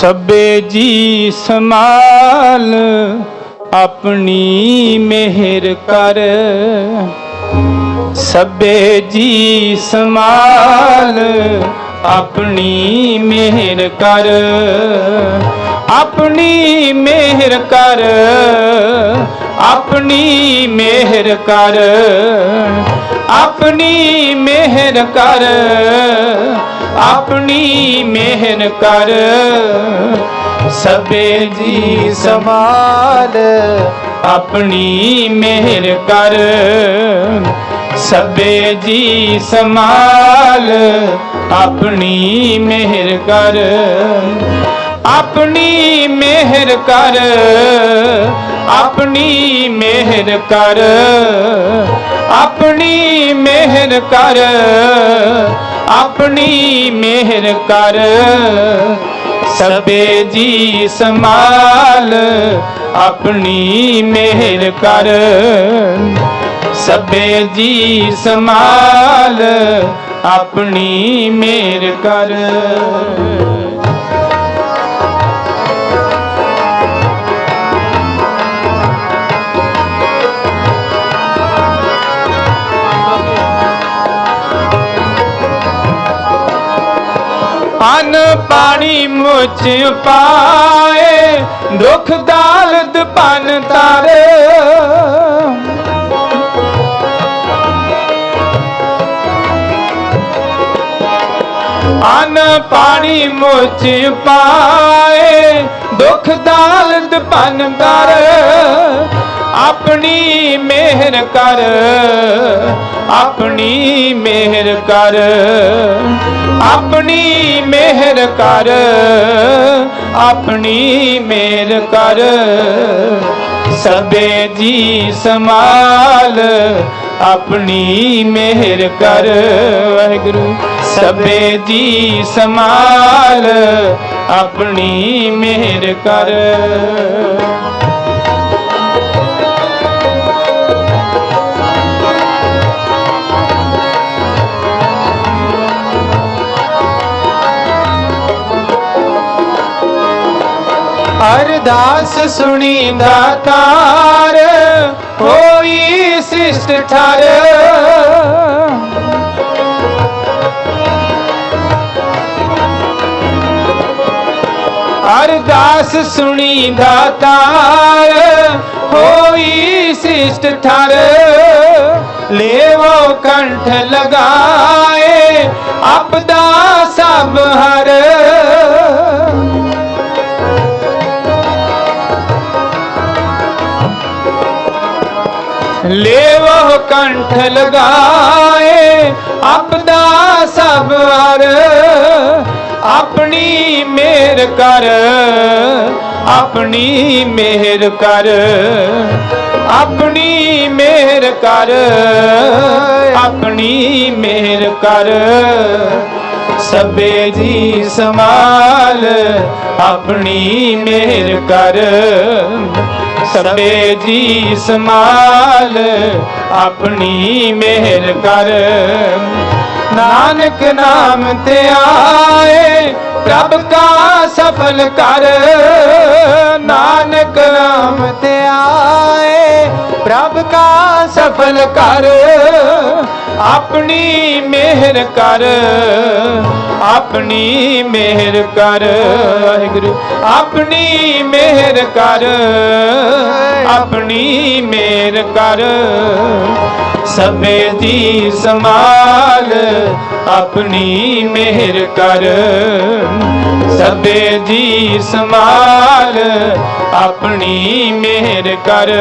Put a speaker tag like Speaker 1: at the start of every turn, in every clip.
Speaker 1: ਸਭੇ ਜੀ ਸਮਾਲ ਆਪਣੀ ਮਿਹਰ ਕਰ। ਸਭੇ ਜੀ ਸਮਾਲ ਆਪਣੀ ਮਿਹਰ ਕਰ। ਆਪਣੀ ਮਿਹਰ ਕਰ, ਆਪਣੀ ਮਿਹਰ ਕਰ। ਆਪਣੀ ਮਿਹਰ ਕਰ ਆਪਣੀ ਮਿਹਰ ਕਰ। ਸਭੇ ਜੀ
Speaker 2: ਸਮਾਲ
Speaker 1: ਆਪਣੀ ਮਿਹਰ ਕਰ। ਸਭੇ ਜੀ ਸਮਾਲ ਆਪਣੀ ਮਿਹਰ ਕਰ। ਆਪਣੀ ਮਿਹਰ ਕਰ, ਆਪਣੀ ਮਿਹਰ ਕਰ। ਆਪਣੀ ਮਿਹਰ ਕਰ ਆਪਣੀ ਮਿਹਰ ਕਰ, ਸਭੇ ਜੀ ਸਮਾਲ ਆਪਣੀ ਮਿਹਰ ਕਰ, ਸਭੇ ਜੀ ਸਮਾਲ ਆਪਣੀ ਮਿਹਰ ਕਰ। ਅਨ ਪਾਣੀ ਮੁਚ ਪਾਏ, ਦੁਖ ਦਾਲਦ ਪਨ ਤਾਰੇ। ਅਨ ਪਾਣੀ ਮੁਚ ਪਾਏ, ਦੁਖ ਦਾਲਦ ਪਨ ਕਰ ਆਪਣੀ ਮਿਹਰ ਕਰ, ਆਪਣੀ ਮਿਹਰ ਕਰ। ਆਪਣੀ ਮਿਹਰ ਕਰ, ਆਪਣੀ ਮਿਹਰ ਕਰ। ਸਭੇ ਜੀ ਸਮਾਲ ਆਪਣੀ ਮਿਹਰ ਕਰ। ਵਾਹਿਗੁਰੂ, ਸਭੇ ਜੀ ਸਮਾਲ ਆਪਣੀ ਮਿਹਰ ਕਰ। ਅਰਦਾਸ ਸੁਣੀ ਦਾਤਾਰ ਹੋਈ ਸਿਸ਼ਟ ਠਰ। ਅਰਦਾਸ ਸੁਣੀ ਦਾਤਾਰ ਹੋਈ ਸਿਸ਼ਟ ਠਰ। ਲੇਵੋ ਕੰਠ ਲਗਾਏ, ਆਪਦਾ ਸਭ ਹਰ। ਲੇਵੋ ਕੰਠ ਲਗਾਏ ਆਪਦਾ ਸਭ ਹਰ ਆਪਣੀ ਮਿਹਰ ਕਰ, ਆਪਣੀ ਮਿਹਰ ਕਰ, ਆਪਣੀ ਮਿਹਰ ਕਰ, ਆਪਣੀ ਮਿਹਰ ਕਰ। ਸਭੇ ਜੀ ਸਮਾਲ ਆਪਣੀ ਮਿਹਰ ਕਰ। ਸਭੇ ਜੀ ਸਮਾਲ ਆਪਣੀ ਮਿਹਰ ਕਰ। ਨਾਨਕ ਨਾਮ ਤੇ ਆਏ, ਪ੍ਰਭ ਕਾ ਸਫਲ ਕਰ। ਨਾਨਕ ਨਾਮ ਤੇ ਆਏ, ਪ੍ਰਭ ਕਾ ਸਫਲ ਕਰ। ਆਪਣੀ ਮਿਹਰ ਕਰ ਆਪਣੀ ਮਿਹਰ ਕਰ ਵਾਹਿਗੁਰੂ ਆਪਣੀ ਮਿਹਰ ਕਰ ਆਪਣੀ ਮਿਹਰ ਕਰ। ਸਭੇ ਦੀ ਸਮਾਲ ਆਪਣੀ ਮਿਹਰ ਕਰ। ਸਭੇ ਦੀ ਸਮਾਲ ਆਪਣੀ ਮਿਹਰ ਕਰ।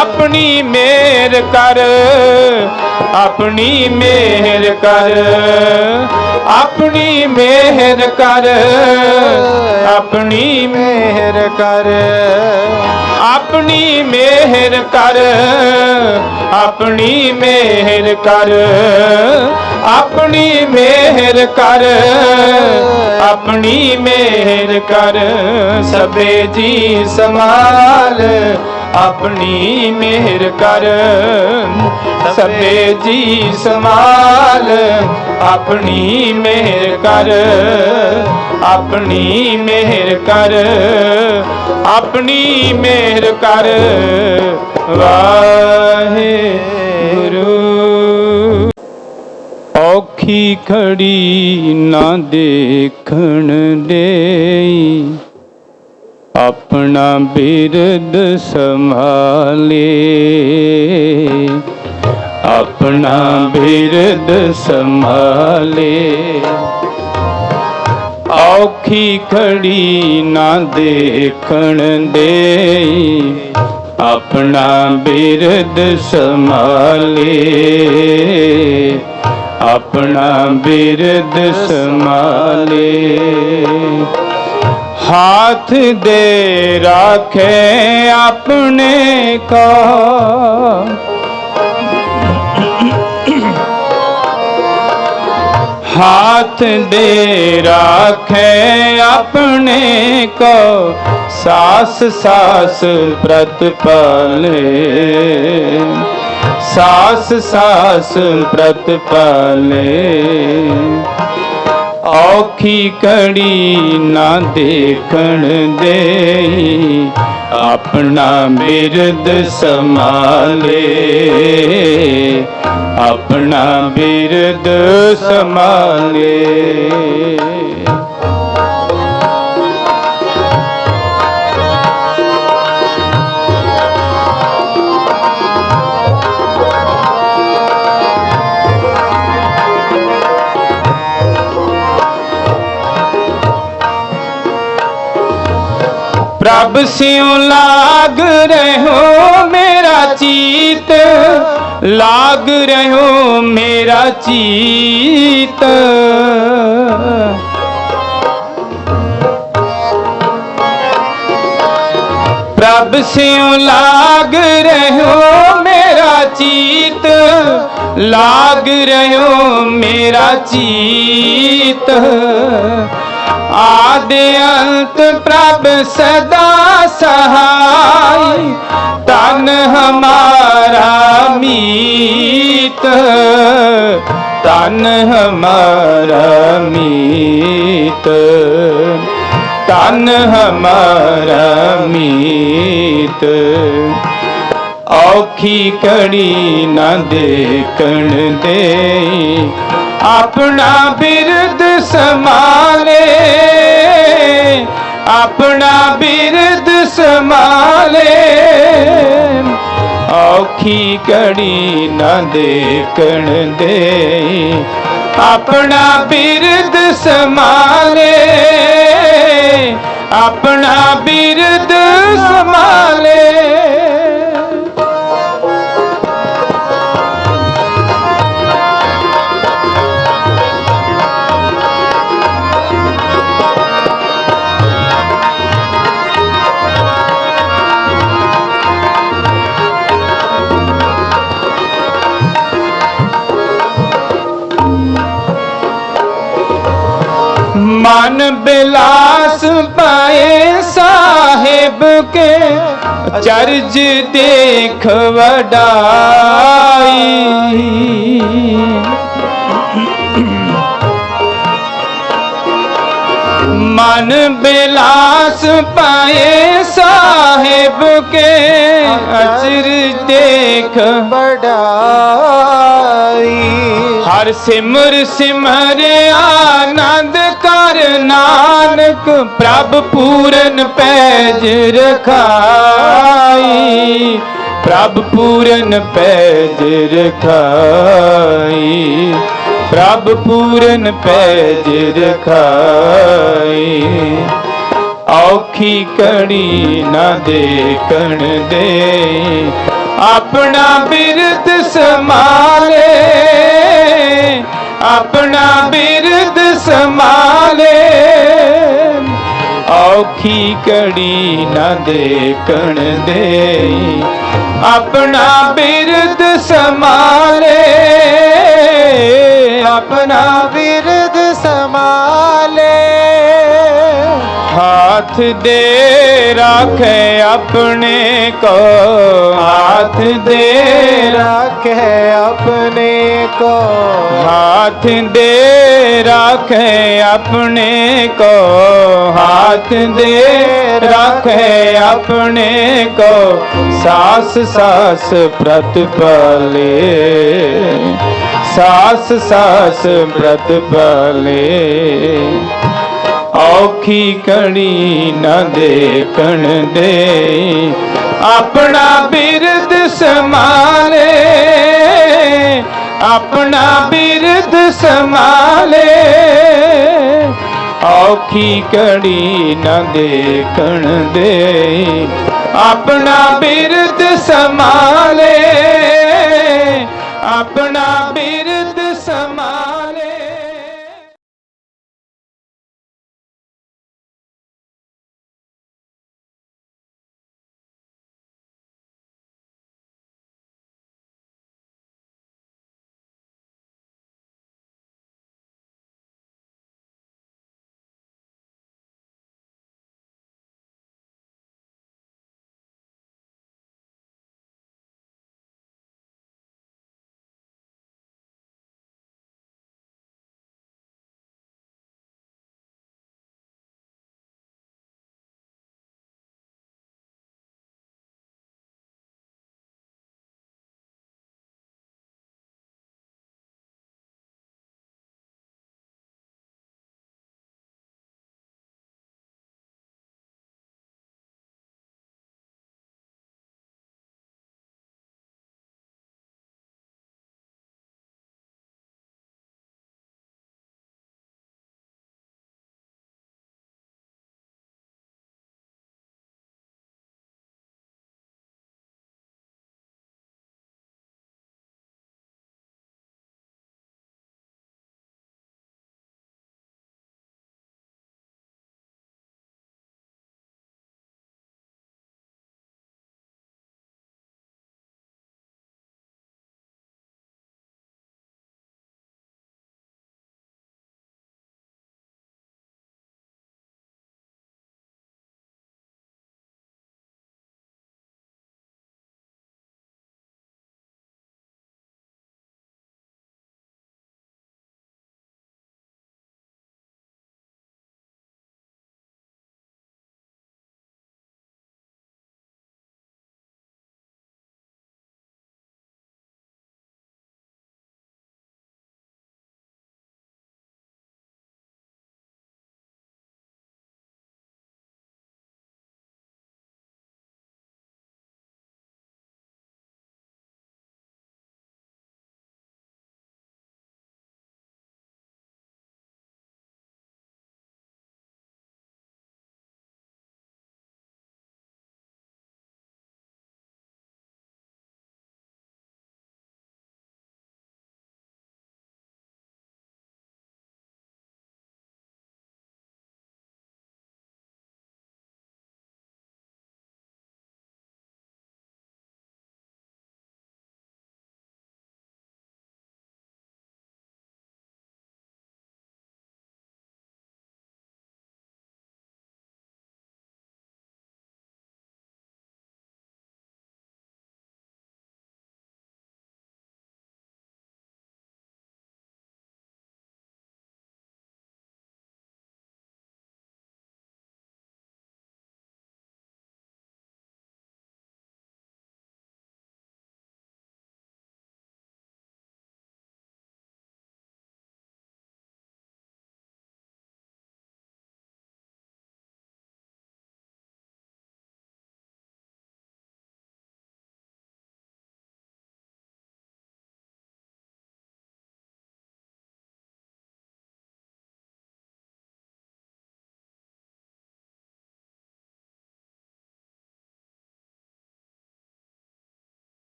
Speaker 1: ਆਪਣੀ ਮਿਹਰ ਕਰ। ਆਪਣੀ ਮਿਹਰ ਕਰ। ਆਪਣੀ ਮਿਹਰ ਕਰ। ਆਪਣੀ
Speaker 2: ਮਿਹਰ ਕਰ।
Speaker 1: ਆਪਣੀ ਮਿਹਰ ਕਰ, ਆਪਣੀ ਮਿਹਰ ਕਰ, ਆਪਣੀ ਮਿਹਰ ਕਰ, ਆਪਣੀ ਮਿਹਰ ਕਰ, ਸਭੇ ਜੀ ਸਮਾਲ ਆਪਣੀ ਮਿਹਰ ਕਰ, ਸਭੇ ਜੀ ਸਮਾਲ ਆਪਣੀ ਮਿਹਰ ਕਰ, ਆਪਣੀ ਮਿਹਰ ਕਰ, ਆਪਣੀ ਮਿਹਰ ਕਰ। ਵਾਹਿਗੁਰੂ। ਔਖੀ ਖੜੀ ਨਾ ਦੇਖਣ ਦੇਈ, ਆਪਣਾ ਬਿਰਦ ਸੰਭਾਲੇ। ਆਪਣਾ ਬਿਰਦ ਸੰਭਾਲੇ ਔਖੀ ਖੜੀ ਨਾ ਦੇਖਣ ਦੇਈ ਆਪਣਾ ਬਿਰਦ ਸੰਭਾਲੇ ਆਪਣਾ ਬਿਰਦ ਸੰਭਾਲੇ हाथ दे राखे अपने का हाथ दे राखे अपने को सास सास प्रतिपाले सास सास प्रतिपाले ਔਖੀ ਕੜੀ ਨਾ ਦੇਖਣ ਦੇ ਆਪਣਾ ਬਿਰਦ ਸੰਭਾਲੇ ਆਪਣਾ ਬਿਰਦ ਸੰਭਾਲੇ। ਪ੍ਰਭ ਸਿਉ ਲਾਗ ਰਹੋ ਮੇਰਾ ਚੀਤ। ਲਾਗ ਰਹੋ ਮੇਰਾ ਚੀਤ। ਪ੍ਰਭ ਸਿਉ ਲਾਗ ਰਹੋ ਮੇਰਾ ਚੀਤ। ਲਾਗ ਰਹੋ ਮੇਰਾ ਚੀਤ। ਆਦ ਅੰਤ ਪ੍ਰਭ ਸਦਾ ਸਹਾਈ। ਤਨ ਹਮਾਰਾ ਮੀਤ। ਤਨ ਹਮਾਰਾ ਮੀਤ। ਤਨ ਹਮਾਰਾ ਮੀਤ। ਔਖੀ ਕੜੀ ਨਾ ਦੇਖਣ ਦੇ ਆਪਣਾ ਬਿਰਦ ਸਮਾਲੇ ਆਪਣਾ ਬਿਰਦ ਸਮਾਲੇ ਔਖੀ ਕੜੀ ਨਾ ਦੇਖਣ ਦੇ ਆਪਣਾ ਬਿਰਦ ਸਮਾਲੇ ਆਪਣਾ ਮਨ ਬਿਲਾਸ ਪਾਏ ਸਾਹਿਬ ਕੇ ਚਰਜ ਦੇਖ ਵਡਾਈ ਮਨ ਬਿਲਾਸ ਪਾਏ ਸਾਹਿਬ ਕੇ ਅਚਰ ਦੇਖ
Speaker 2: ਬੜਾਈ
Speaker 1: ਹਰ ਸਿਮਰ ਸਿਮਰਿਆ, ਆਨੰਦ ਕਰ ਨਾਨਕ, ਪ੍ਰਭ ਪੂਰਨ ਪੈਜ ਰਖਾਈ। ਪ੍ਰਭ ਪੂਰਨ ਪੈਜ ਰਖਾਈ। ਪ੍ਰਭ ਪੂਰਨ ਪੈਜ ਰਖਾਈ। ਔਖੀ ਕੜੀ ਨਾ ਦੇਖਣ ਦੇ। ਆਪਣਾ ਬਿਰਤ ਸਮ ਆਪਣਾ ਬਿਰਦ ਸਮਾਲੇ ਔਖੀ ਕੜੀ ਨਾ ਦੇਖਣ ਦੇ ਆਪਣਾ ਬਿਰਦ ਸਮਾਲੇ ਆਪਣਾ
Speaker 2: ਬਿਰਦ ਸਮਾਲੇ
Speaker 1: हाथ दे राखे अपने को हाथ दे
Speaker 2: राखे अपने को
Speaker 1: हाथ दे राखे अपने को हाथ दे राखे अपने को सास सास प्रतिपले सास सास प्रतिपले ਔਖੀ ਕੜੀ ਨਾ ਦੇਖਣ ਦੇ। ਆਪਣਾ ਬਿਰਦ ਸਮਾਲੇ ਆਪਣਾ ਬਿਰਦ ਸਮਾਲੇ ਔਖੀ ਕੜੀ ਨਾ ਦੇਖਣ ਦੇ। ਆਪਣਾ ਬਿਰਦ ਸਮਾਲੇ ਆਪਣਾ ਬਿਰਦ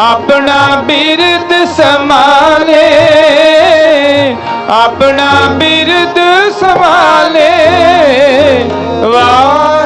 Speaker 1: ਆਪਣਾ ਬਿਰਦ ਸੰਭਾਲੇ ਆਪਣਾ ਬਿਰਦ ਸੰਭਾਲੇ। ਵਾਹ।